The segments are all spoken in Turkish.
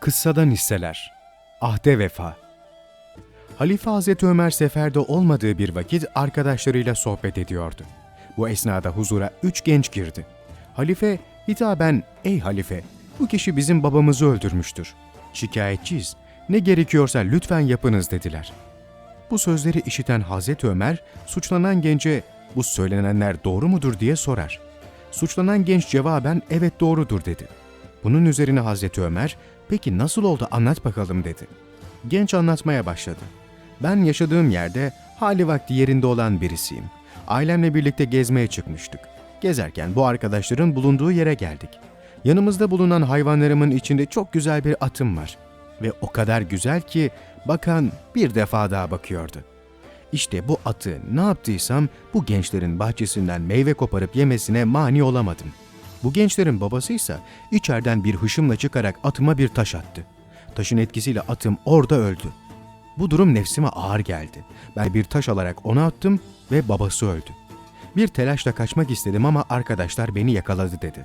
Kıssadan hisseler. Ahde vefa. Halife Hazreti Ömer seferde olmadığı bir vakit arkadaşlarıyla sohbet ediyordu. Bu esnada huzura üç genç girdi. Halife hitaben, ''Ey halife, bu kişi bizim babamızı öldürmüştür. Şikayetçiyiz. Ne gerekiyorsa lütfen yapınız.'' dediler. Bu sözleri işiten Hazreti Ömer, suçlanan gence bu söylenenler doğru mudur diye sorar. Suçlanan genç cevaben evet doğrudur dedi. Bunun üzerine Hazreti Ömer, peki nasıl oldu anlat bakalım dedi. Genç anlatmaya başladı. Ben yaşadığım yerde hali vakti yerinde olan birisiyim. Ailemle birlikte gezmeye çıkmıştık. Gezerken bu arkadaşların bulunduğu yere geldik. Yanımızda bulunan hayvanlarımın içinde çok güzel bir atım var. Ve o kadar güzel ki bakan bir defa daha bakıyordu. İşte bu atı ne yaptıysam bu gençlerin bahçesinden meyve koparıp yemesine mani olamadım. Bu gençlerin babasıysa içeriden bir hışımla çıkarak atıma bir taş attı. Taşın etkisiyle atım orada öldü. Bu durum nefsime ağır geldi. Ben bir taş alarak ona attım ve babası öldü. Bir telaşla kaçmak istedim ama arkadaşlar beni yakaladı dedi.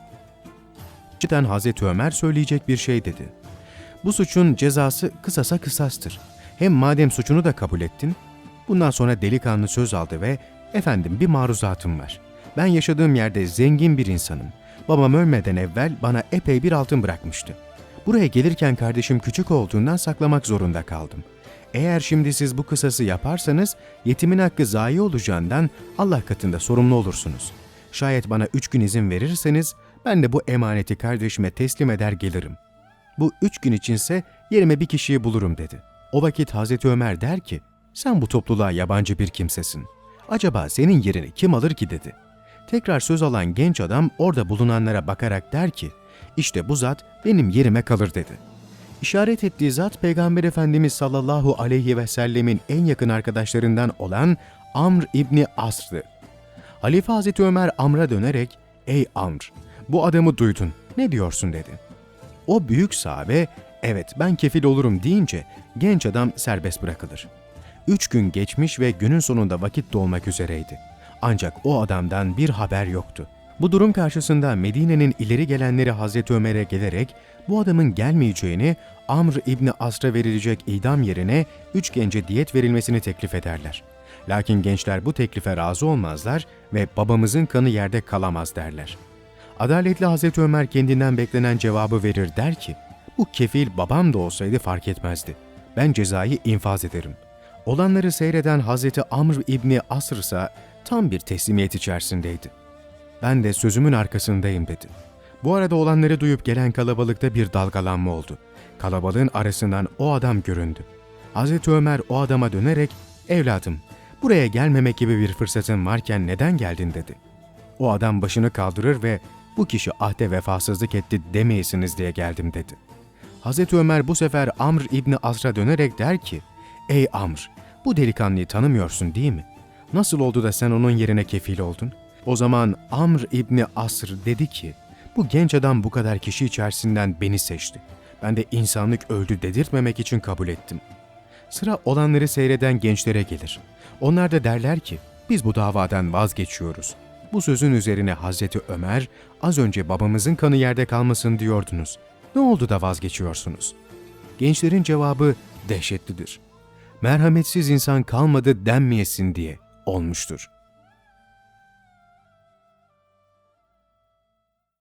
Cidden Hazreti Ömer söyleyecek bir şey dedi. Bu suçun cezası kısasa kısastır. Hem madem suçunu da kabul ettin, bundan sonra delikanlı söz aldı ve efendim bir maruzatım var. Ben yaşadığım yerde zengin bir insanım. Babam ölmeden evvel bana epey bir altın bırakmıştı. Buraya gelirken kardeşim küçük olduğundan saklamak zorunda kaldım. Eğer şimdi siz bu kısası yaparsanız yetimin hakkı zayi olacağından Allah katında sorumlu olursunuz. Şayet bana üç gün izin verirseniz ben de bu emaneti kardeşime teslim eder gelirim. Bu üç gün içinse yerime bir kişiyi bulurum dedi. O vakit Hazreti Ömer der ki, sen bu topluluğa yabancı bir kimsesin. Acaba senin yerini kim alır ki dedi. Tekrar söz alan genç adam orada bulunanlara bakarak der ki, işte bu zat benim yerime kalır dedi. İşaret ettiği zat Peygamber Efendimiz sallallahu aleyhi ve sellemin en yakın arkadaşlarından olan Amr İbni Asr'dı. Halife Hazreti Ömer Amr'a dönerek, ''Ey Amr, bu adamı duydun, ne diyorsun?'' dedi. O büyük sahabe, ''Evet ben kefil olurum.'' deyince genç adam serbest bırakılır. Üç gün geçmiş ve günün sonunda vakit dolmak üzereydi. Ancak o adamdan bir haber yoktu. Bu durum karşısında Medine'nin ileri gelenleri Hazreti Ömer'e gelerek bu adamın gelmeyeceğini, Amr İbni Asr'a verilecek idam yerine üç gence diyet verilmesini teklif ederler. Lakin gençler bu teklife razı olmazlar ve babamızın kanı yerde kalamaz derler. Adaletli Hazreti Ömer kendinden beklenen cevabı verir der ki, bu kefil babam da olsaydı fark etmezdi. Ben cezayı infaz ederim. Olanları seyreden Hazreti Amr İbni Asr ise tam bir teslimiyet içerisindeydi. Ben de sözümün arkasındayım dedi. Bu arada olanları duyup gelen kalabalıkta bir dalgalanma oldu. Kalabalığın arasından o adam göründü. Hazreti Ömer o adama dönerek, evladım buraya gelmemek gibi bir fırsatın varken neden geldin dedi. O adam başını kaldırır ve bu kişi ahde vefasızlık etti demeyesiniz diye geldim dedi. Hazreti Ömer bu sefer Amr İbni Asr'a dönerek der ki, Ey Amr, bu delikanlıyı tanımıyorsun değil mi? Nasıl oldu da sen onun yerine kefil oldun? O zaman Amr İbni Asr dedi ki, bu genç adam bu kadar kişi içerisinden beni seçti. Ben de insanlık öldü dedirtmemek için kabul ettim. Sıra olanları seyreden gençlere gelir. Onlar da derler ki, biz bu davadan vazgeçiyoruz. Bu sözün üzerine Hazreti Ömer, az önce babamızın kanı yerde kalmasın diyordunuz. Ne oldu da vazgeçiyorsunuz? Gençlerin cevabı dehşetlidir. Merhametsiz insan kalmadı denmeyesin diye olmuştur.